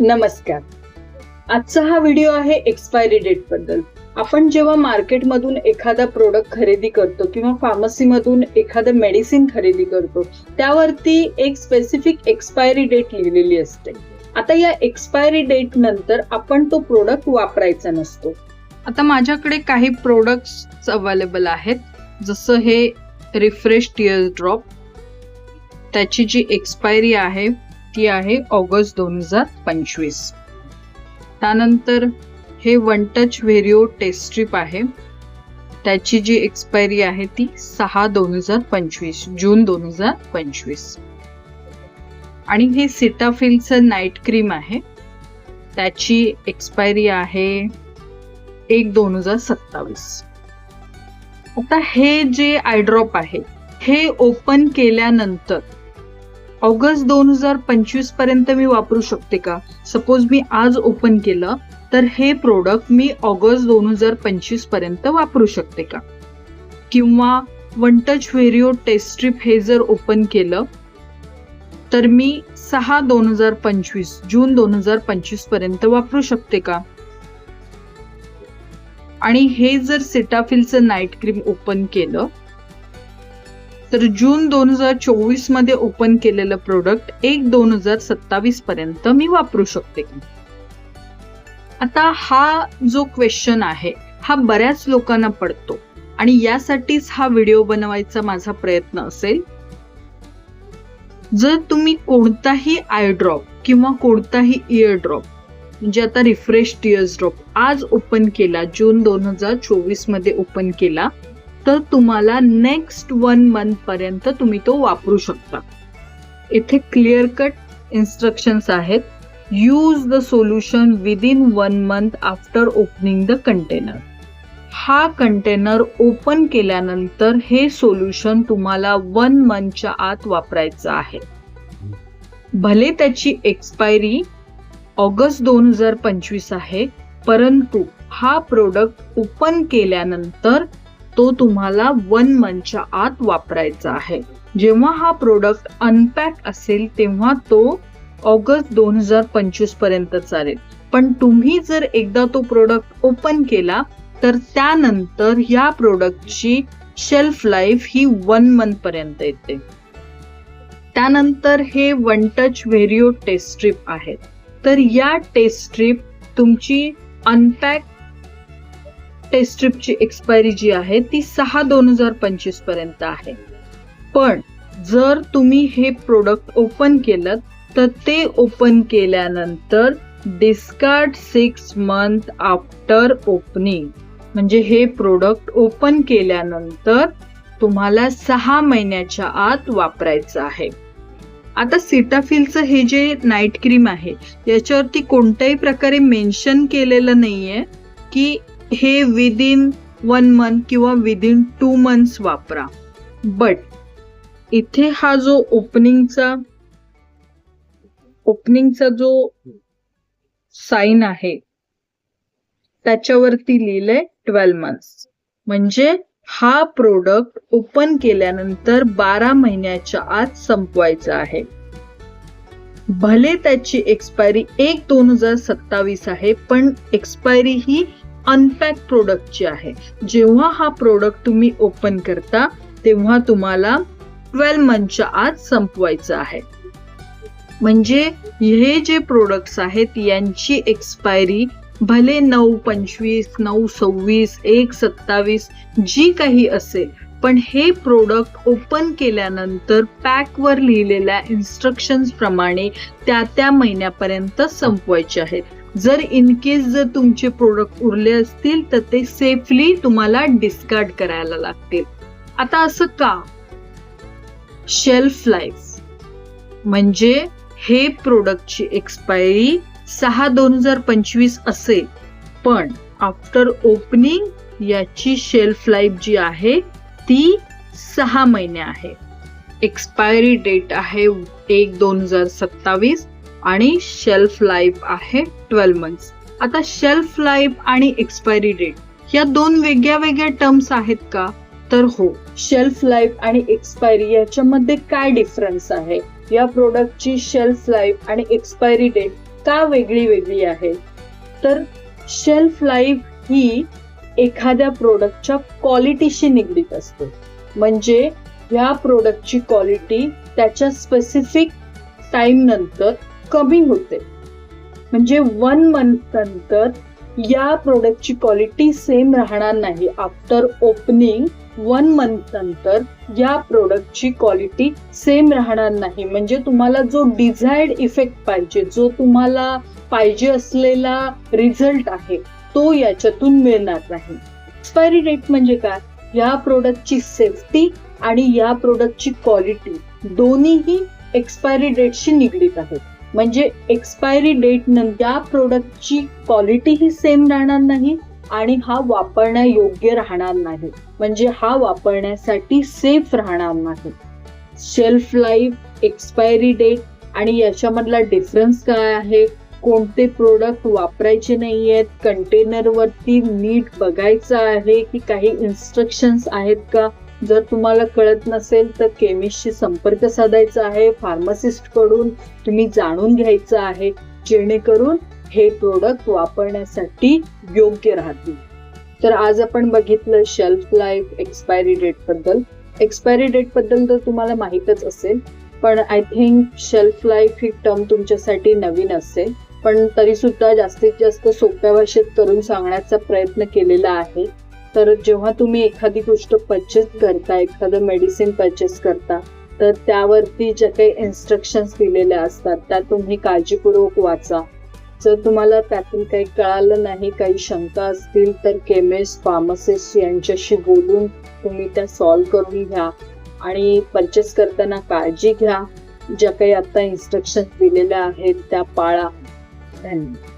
नमस्कार. आजचा हा व्हिडिओ आहे एक्सपायरी डेटबद्दल. आपण जेव्हा मार्केटमधून एखादा प्रोडक्ट खरेदी करतो किंवा फार्मसीमधून एखादं मेडिसिन खरेदी करतो त्यावरती एक स्पेसिफिक एक्सपायरी डेट लिहिलेली असते. आता या एक्सपायरी डेट नंतर आपण तो प्रोडक्ट वापरायचा नसतो. आता माझ्याकडे काही प्रोडक्ट्स अवेलेबल आहेत. जसं हे रिफ्रेश टिअर ड्रॉप त्याची जी एक्सपायरी आहे ती आहे ऑगस्ट दोन हजार पंचवीस. त्यानंतर हे one touch Verio test strip आहे. त्याची जी एक्सपायरी आहे ती सहा दोन हजार पंचवीस जून दोन हजार पंचवीस. आणि हे सिटाफिलचं नाईट क्रीम आहे. त्याची एक्सपायरी आहे एक दोन हजार सत्तावीस. आता हे जे आयड्रॉप आहे हे ओपन केल्यानंतर ऑगस्ट दोन हजार पंचवीसपर्यंत मी वापरू शकते का? सपोज मी आज ओपन केलं तर हे प्रोडक्ट मी ऑगस्ट दोन हजार पंचवीसपर्यंत वापरू शकते का? किंवा one touch Verio test strip हे जर ओपन केलं तर मी सहा दोन हजार पंचवीस जून दोन हजार पंचवीसपर्यंत वापरू शकते का? आणि हे जर सिटाफिलचं नाईट क्रीम ओपन केलं तर जून दोन हजार चोवीसमध्ये ओपन केलेलं प्रोडक्ट एक दोन हजार सत्तावीस पर्यंत मी वापरू शकते. आता हा जो क्वेश्चन आहे हा बऱ्याच लोकांना पडतो. आणि यासाठीच हा व्हिडिओ बनवायचा माझा प्रयत्न असेल. जर तुम्ही कोणताही आय ड्रॉप किंवा कोणताही इयर ड्रॉप म्हणजे आता रिफ्रेश टिअर्स ड्रॉप आज ओपन केला जून दोन हजार चोवीसमध्ये ओपन केला तर तुम्हाला नेक्स्ट वन मंथ पर्यंत तुम्ही तो वापरू शकता. इथे क्लिअर कट इन्स्ट्रक्शन्स आहेत. Use the solution within one month after opening the container हा कंटेनर ओपन केल्यानंतर हे सोल्युशन तुम्हाला वन मंथच्या आत वापरायचं आहे. भले त्याची एक्सपायरी ऑगस्ट दोन हजार पंचवीस आहे परंतु हा प्रोडक्ट ओपन केल्यानंतर तो तुम्हाला वन मंथच्या आत वापरायचा आहे. जेव्हा हा प्रोडक्ट अनपॅक असेल तेव्हा तो ऑगस्ट दोन हजार पंचवीसपर्यंत चालेल. पण तुम्ही जर एकदा तो प्रोडक्ट ओपन केला तर त्यानंतर या प्रोडक्टची शेल्फ लाईफ ही वन मंथ पर्यंत येते. त्यानंतर हे one touch Verio test strip आहेत तर या टेस्ट स्ट्रीप तुमची अनपॅक टेस्ट स्ट्रीपची एक्सपायरी जी आहे ती सहा दोन हजार पंचवीसपर्यंत आहे. पण जर तुम्ही हे प्रोडक्ट ओपन केलं तर ते ओपन केल्यानंतर discard six month after opening म्हणजे हे प्रोडक्ट ओपन केल्यानंतर तुम्हाला सहा महिन्याच्या आत वापरायचं आहे. आता सिटाफिलचं हे जे नाईट क्रीम आहे याच्यावरती कोणत्याही प्रकारे मेन्शन केलेलं नाहीये की हे विदिन वन मंथ किंवा विदिन टू मंथ्स वापरा. बट इथे हा जो ओपनिंगचा ओपनिंगचा जो साईन आहे त्याच्यावरती लिहिलंय ट्वेल्व मंथ्स म्हणजे हा प्रोडक्ट ओपन केल्यानंतर बारा महिन्याच्या आत संपवायचा आहे. भले त्याची एक्सपायरी एक दोन हजार सत्तावीस आहे पण एक्सपायरी ही अनपॅक प्रोडक्टची आहे. जेव्हा हा प्रोडक्ट तुम्ही ओपन करता तेव्हा तुम्हाला ट्वेल्व मंथच्या आत संपवायचं आहे. म्हणजे हे जे प्रोडक्ट्स आहेत यांची एक्सपायरी भले नऊ पंचवीस नऊ सव्वीस एक सत्तावीस जी काही असेल पण हे प्रोडक्ट ओपन केल्यानंतर पॅकवर लिहिलेल्या इन्स्ट्रक्शन्स प्रमाणे त्या त्या महिन्यापर्यंत संपवायचे आहेत. जर इन केस जर तुमचे प्रोडक्ट उरले असतील तर ते सेफली तुम्हाला डिस्कार्ड करायला लागतील. आता असं का? शेल्फ लाईफ म्हणजे हे प्रोडक्टची एक्सपायरी सहा दोन हजार पंचवीस असेल. पण आफ्टर ओपनिंग याची शेल्फ लाईफ जी आहे ती सहा महिने आहे. एक्सपायरी डेट आहे एक दोन हजार सत्तावीस. आणि शेल्फ लाईफ आहे ट्वेल्व मंथ्स आता शेल्फ लाईफ आणि एक्सपायरी डेट या दोन वेगळ्या वेगळ्या टर्म्स आहेत का? तर हो शेल्फ लाईफ आणि एक्सपायरी याच्यामध्ये काय डिफरन्स आहे? या प्रोडक्टची शेल्फ लाईफ आणि एक्सपायरी डेट का वेगळी वेगळी आहे? तर शेल्फ लाईफ ही एखाद्या प्रोडक्टच्या क्वालिटीशी निगडीत असते. म्हणजे ह्या प्रोडक्टची क्वालिटी त्याच्या स्पेसिफिक टाइम नंतर कमी होते. म्हणजे वन मंथ नंतर या प्रोडक्टची क्वालिटी सेम राहणार नाही. आफ्टर ओपनिंग वन मंथ नंतर या प्रोडक्टची क्वालिटी सेम राहणार नाही. म्हणजे तुम्हाला जो डिझायर्ड इफेक्ट पाहिजे जो तुम्हाला पाहिजे असलेला रिझल्ट आहे तो याच्यातून मिळणार नाही. एक्सपायरी डेट म्हणजे काय? या प्रोडक्टची सेफ्टी आणि या प्रोडक्टची क्वालिटी दोन्हीही एक्सपायरी डेटशी निगडीत आहेत. म्हणजे एक्सपायरी डेट नंतर या प्रोडक्टची क्वालिटी ही सेम राहणार नाही आणि हा वापरण्यायोग्य राहणार नाही. म्हणजे हा वापरण्यासाठी सेफ राहणार नाही. शेल्फ लाईफ एक्सपायरी डेट आणि याच्यामधला डिफरन्स काय आहे? कोणते प्रोडक्ट वापरायचे नाही आहेत कंटेनरवरती नीट बघायचं आहे की काही इन्स्ट्रक्शन्स आहेत का? जर तुम्हाला कळत नसेल तर केमिस्टशी संपर्क साधायचा आहे फार्मासिस्टकडून तुम्ही जाणून घ्यायचं आहे जेणेकरून हे प्रोडक्ट वापरण्यासाठी योग्य राहतील. तर आज आपण बघितलं शेल्फ लाईफ एक्सपायरी डेटबद्दल. एक्सपायरी डेटबद्दल तर तुम्हाला माहीतच असेल पण आय थिंक शेल्फ लाईफ ही टर्म तुमच्यासाठी नवीन असेल. पण तरी सुद्धा जास्तीत जास्त सोप्या भाषेत करून सांगण्याचा प्रयत्न केलेला आहे. तर जेव्हा तुम्ही एखादी गोष्ट परचेस करता एखादं मेडिसिन परचेस करता तर त्यावरती ज्या काही इन्स्ट्रक्शन्स दिलेल्या असतात त्या तुम्ही काळजीपूर्वक वाचा. जर तुम्हाला त्यातून काही कळालं नाही काही शंका असतील तर केमिस्ट फार्मासिस्ट यांच्याशी बोलून तुम्ही त्या सॉल्व्ह करून घ्या आणि परचेस करताना काळजी घ्या. ज्या काही आत्ता इन्स्ट्रक्शन दिलेल्या आहेत त्या पाळा. धन्यवाद.